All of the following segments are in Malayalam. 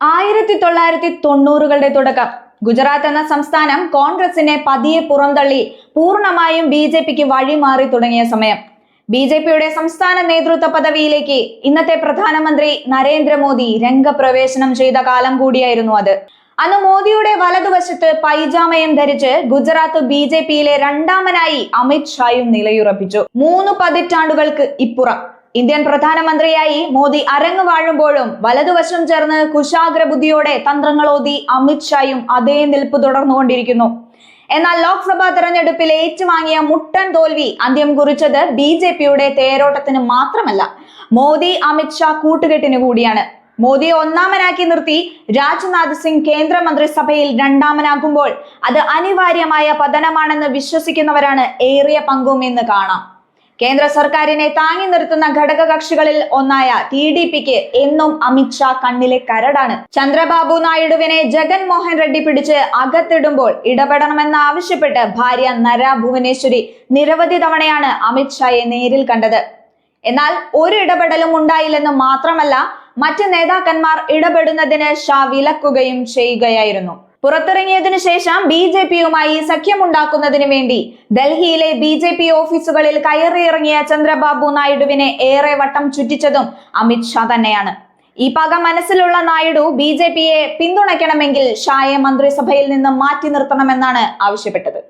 ആയിരത്തി തൊള്ളായിരത്തി തൊണ്ണൂറുകളുടെ തുടക്കം. ഗുജറാത്ത് എന്ന സംസ്ഥാനം കോൺഗ്രസിനെ പതിയെ പുറന്തള്ളി പൂർണമായും ബി ജെ പിക്ക് വഴിമാറി തുടങ്ങിയ സമയം. ബി ജെ പിയുടെ സംസ്ഥാന നേതൃത്വ പദവിയിലേക്ക് ഇന്നത്തെ പ്രധാനമന്ത്രി നരേന്ദ്രമോദി രംഗപ്രവേശനം ചെയ്ത കാലം കൂടിയായിരുന്നു അത്. അന്ന് മോദിയുടെ വലതുവശത്ത് പൈജാമയം ധരിച്ച് ഗുജറാത്ത് ബി ജെ പിയിലെ രണ്ടാമനായി അമിത് ഷായും നിലയുറപ്പിച്ചു. മൂന്ന് പതിറ്റാണ്ടുകൾക്ക് ഇപ്പുറം. ഇന്ത്യൻ പ്രധാനമന്ത്രിയായി മോദി അരങ്ങ് വാഴുമ്പോഴും വലതുവശം ചേർന്ന് കുശാഗ്ര ബുദ്ധിയോടെ തന്ത്രങ്ങളോതി അമിത്ഷായും അതേ നിൽപ്പ് തുടർന്നുകൊണ്ടിരിക്കുന്നു. എന്നാൽ ലോക്സഭാ തെരഞ്ഞെടുപ്പിൽ ഏറ്റുവാങ്ങിയ മുട്ടൻ തോൽവി അന്ത്യം കുറിച്ചത് ബി ജെ പിയുടെ തേരോട്ടത്തിന് മാത്രമല്ല മോദി അമിത്ഷാ കൂട്ടുകെട്ടിന് കൂടിയാണ്. മോദിയെ ഒന്നാമനാക്കി നിർത്തി രാജ്നാഥ് സിംഗ് കേന്ദ്രമന്ത്രിസഭയിൽ രണ്ടാമനാകുമ്പോൾ അത് അനിവാര്യമായ പതനമാണെന്ന് വിശ്വസിക്കുന്നവരാണ് ഏറിയ പങ്കും എന്ന് കാണാം. കേന്ദ്ര സർക്കാരിനെ താങ്ങി നിർത്തുന്ന ഘടക കക്ഷികളിൽ ഒന്നായ ടി ഡി പിക്ക് എന്നും അമിത്ഷാ കണ്ണിലെ കരടാണ്. ചന്ദ്രബാബു നായിഡുവിനെ ജഗൻമോഹൻ റെഡ്ഡി പിടിച്ച് അകത്തിടുമ്പോൾ ഇടപെടണമെന്ന് ആവശ്യപ്പെട്ട് ഭാര്യ നര ഭുവനേശ്വരി നിരവധി തവണയാണ് അമിത്ഷായെ നേരിൽ കണ്ടത്. എന്നാൽ ഒരു ഇടപെടലും ഉണ്ടായില്ലെന്ന് മാത്രമല്ല മറ്റ് നേതാക്കന്മാർ ഇടപെടുന്നതിന് ഷാ വിലക്കുകയും ചെയ്യുകയായിരുന്നു. പുറത്തിറങ്ങിയതിനു ശേഷം ബി ജെ പിയുമായി സഖ്യമുണ്ടാക്കുന്നതിന് വേണ്ടി ഡൽഹിയിലെ ബി ജെ പി ഓഫീസുകളിൽ കയറിയിറങ്ങിയ ചന്ദ്രബാബു നായിഡുവിനെ ഏറെ വട്ടം ചുറ്റിച്ചതും അമിത്ഷാ തന്നെയാണ്. ഈ പക മനസ്സിലുള്ള നായിഡു ബി ജെ പിയെ പിന്തുണയ്ക്കണമെങ്കിൽ ഷായെ മന്ത്രിസഭയിൽ നിന്ന് മാറ്റി നിർത്തണമെന്നാണ് ആവശ്യപ്പെട്ടത്.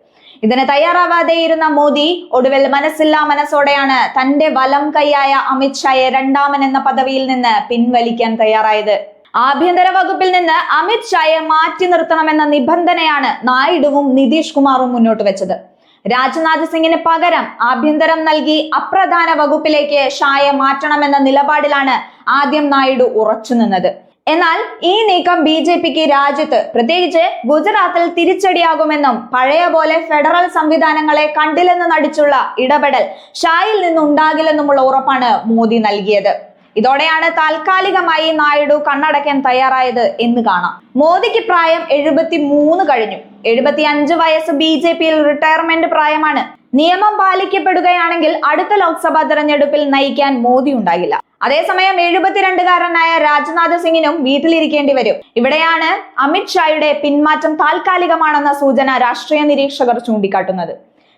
ഇതിന് തയ്യാറാവാതെ ഇരുന്ന മോദി ഒടുവിൽ മനസ്സില്ലാ മനസ്സോടെയാണ് തന്റെ വലം കൈയായ അമിത്ഷായെ രണ്ടാമൻ എന്ന പദവിയിൽ നിന്ന് പിൻവലിക്കാൻ തയ്യാറായത്. ആഭ്യന്തര വകുപ്പിൽ നിന്ന് അമിത് ഷായെ മാറ്റി നിർത്തണമെന്ന നിബന്ധനയാണ് നായിഡുവും നിതീഷ് കുമാറും മുന്നോട്ട് വെച്ചത്. രാജ്നാഥ് സിംഗിന് പകരം ആഭ്യന്തരം നൽകി അപ്രധാന വകുപ്പിലേക്ക് ഷായെ മാറ്റണമെന്ന നിലപാടിലാണ് ആദ്യം നായിഡു ഉറച്ചു നിന്നത്. എന്നാൽ ഈ നീക്കം ബി ജെ പിക്ക് രാജ്യത്ത് പ്രത്യേകിച്ച് ഗുജറാത്തിൽ തിരിച്ചടിയാകുമെന്നും പഴയ പോലെ ഫെഡറൽ സംവിധാനങ്ങളെ കണ്ടില്ലെന്ന് നടിച്ചുള്ള ഇടപെടൽ ഷായിൽ നിന്നുണ്ടാകില്ലെന്നുമുള്ള ഉറപ്പാണ് മോദി നൽകിയത്. ഇതോടെയാണ് താൽക്കാലികമായി നായിഡു കണ്ണടയ്ക്കാൻ തയ്യാറായത് എന്ന് കാണാം. മോദിക്ക് പ്രായം എഴുപത്തി മൂന്ന് കഴിഞ്ഞു. എഴുപത്തി അഞ്ച് വയസ്സ് ബി ജെ പിയിൽ റിട്ടയർമെന്റ് പ്രായമാണ്. നിയമം പാലിക്കപ്പെടുകയാണെങ്കിൽ അടുത്ത ലോക്സഭാ തെരഞ്ഞെടുപ്പിൽ നയിക്കാൻ മോദി ഉണ്ടാകില്ല. അതേസമയം എഴുപത്തിരണ്ടുകാരനായ രാജ്നാഥ് സിംഗിനും വീട്ടിലിരിക്കേണ്ടി വരും. ഇവിടെയാണ് അമിത്ഷായുടെ പിന്മാറ്റം താൽക്കാലികമാണെന്ന സൂചന രാഷ്ട്രീയ നിരീക്ഷകർ ചൂണ്ടിക്കാട്ടുന്നത്.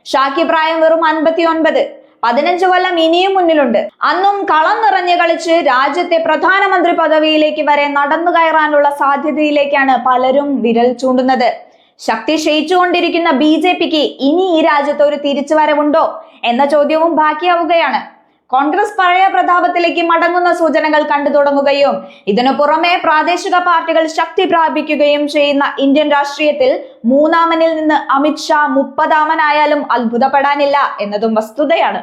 ഷാക്കി പ്രായം വെറും അൻപത്തി ഒൻപത് പതിനഞ്ച് കൊല്ലം ഇനിയും മുന്നിലുണ്ട്. അന്നും കളം നിറഞ്ഞു കളിച്ച് രാജ്യത്തെ പ്രധാനമന്ത്രി പദവിയിലേക്ക് വരെ നടന്നു കയറാനുള്ള സാധ്യതയിലേക്കാണ് പലരും വിരൽ ചൂണ്ടുന്നത്. ശക്തി ക്ഷയിച്ചുകൊണ്ടിരിക്കുന്ന ബി ജെ പിക്ക് ഇനി ഈ രാജ്യത്ത് ഒരു തിരിച്ചുവരവുണ്ടോ എന്ന ചോദ്യവും ബാക്കിയാവുകയാണ്. കോൺഗ്രസ് പഴയ പ്രതാപത്തിലേക്ക് മടങ്ങുന്ന സൂചനകൾ കണ്ടു തുടങ്ങുകയും ഇതിനു പുറമെ പ്രാദേശിക പാർട്ടികൾ ശക്തി പ്രാപിക്കുകയും ചെയ്യുന്ന ഇന്ത്യൻ രാഷ്ട്രീയത്തിൽ മൂന്നാമനിൽ നിന്ന് അമിത്ഷാ മുപ്പതാമനായാലും അത്ഭുതപ്പെടാനില്ല എന്നതും വസ്തുതയാണ്.